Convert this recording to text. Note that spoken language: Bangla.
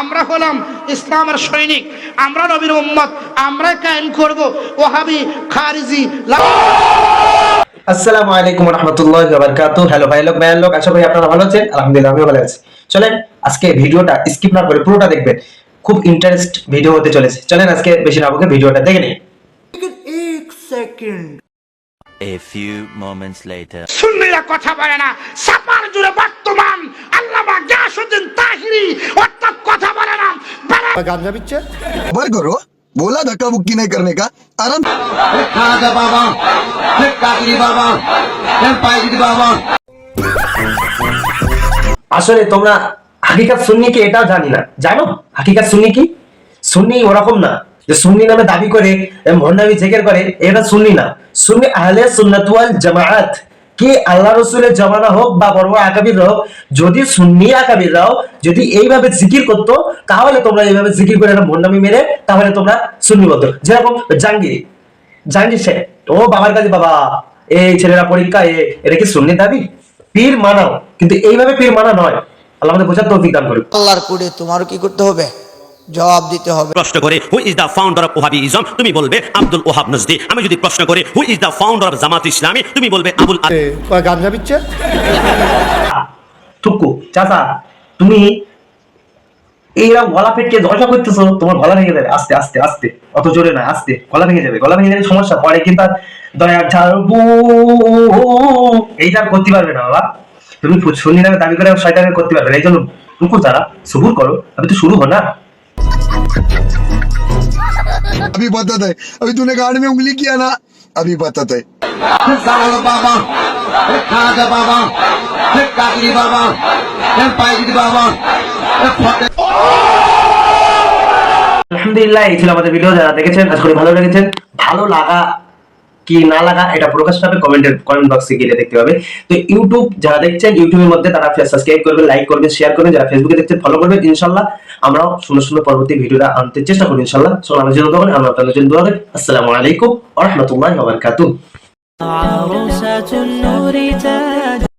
আমরা হলাম ইসলামের সৈনিক আমরা নবীর উম্মত আমরা কায়েম করব। ওহাবি খারিজি আসসালামু আলাইকুম রহমতুল্লাহ বারকাতু হ্যালো ভাই লোক ভাইয়ের লোক আশা করি আপনারা ভালো আছেন। আলহামদুলিল্লাহ আমিও ভালো আছি। চলেন আজকে ভিডিওটা স্কিপ না করে পুরোটা দেখবেন। খুব ইন্টারেস্ট ভিডিও হতে চলেছে। চলেন আজকে বেশি না বকে ভিডিওটা দেখে নিই। A few moments later. সুন্নিরা কথা বলে না সাপার জুড়ে বর্তমান আল্লামা গিয়াসউদ্দিন তাহিরি অর্থাৎ কথা বলে না বেড়া खबर करो बोला धक्का मुक्की नहीं करने का आराम খাজা বাবা কাকরি বাবা পাইরি বাবা আসলে তোমরা হাকিকাত সুন্নি কি এটাও জানি না জানো হাকিকাত সুন্নি কি সুন্নি ওরকম না যে সুন্নি নামে দাবি করে মহনাবি জেকের করে এটা সুন্নি না সুন্নি আহলে সুন্নাত ওয়াল জামাআত কি আল্লাহ রসুলের জমানা হোক বা বড় বড় আকাবির হোক, যদি সুন্নি আকাবিররাও যদি এইভাবে জিকির করতো, তাহলে তোমরা এইভাবে জিকির করে একটা মহনামি মেরে তাহলে তোমরা সুন্নি বলতো। যেরকম জাঙ্গির জাঙ্গির সে ও বাবার কাছে, বাবা, এই ছেলেরা পরীক্ষা এটা কি সুন্নি দাবি? পীর মানাও, কিন্তু এইভাবে পীর মানা নয়। আল্লাহ আমাদের বোঝার তৌফিক দান করুক। আল্লাহর কোডে তোমারও কি করতে হবে? জবাব দিতে হবে। প্রশ্ন করে who is the founder of Wahhabism তুমি বলবে আব্দুল ওহাব নজদি। আমি যদি প্রশ্ন করি who is the founder of Jamaat Islami? তুমি বলবে আবুল কয় গাঞ্জা বিচ্ছে টুকু চাচা তুমি এইরা গলা পেটকে জলসা করতেছো তোমার গলা ভেঙে যাবে। আস্তে আস্তে আস্তে। অত জোরে না আস্তে। গলা ভেঙে যাবে গলা ভেঙে গেলে সমস্যা। পরে কিন্তু আর দয়ার ঝাড়বু এইটা করতে পারবে না বাবা তুমি শুনি নামে দাবি করে শয়তানের করতে পারবে না এই জন্য টুকু তারা সুবুর করো আমি তো শুরু হো না अभी पता था अभी तूने गाड़ में उंगली किया ना अभी पता था জালাল বাবা খাজা বাবা কাকরি বাবা পাইরি বাবা আলহামদুলিল্লাহ এই ছিল আমাদের ভিডিও যারা দেখেছেন আশা করি ভালো লেগেছেন ভালো লাগা কি না লাগা, এটা প্রকাশ পাবে, কমেন্টের কমেন্ট বক্সে গিয়ে দেখতে পাবে। তো ইউটিউব যারা দেখছেন ইউটিউবের মধ্যে তারা সাবস্ক্রাইব করবেন লাইক করবেন শেয়ার করবেন যারা ফেসবুকে দেখছেন ফলো করবেন ইনশাল্লাহ আমরাও সুন্দর সুন্দর পরবর্তী ভিডিওটা আনতে চেষ্টা করি, ইনশাল্লাহ। সো আমার জন্য দোকান আমরা আপনাদের জন্য দোয়া করি। আসসালামু আলাইকুম ওয়া রাহমাতুল্লাহি ওয়া বারাকাতুহু।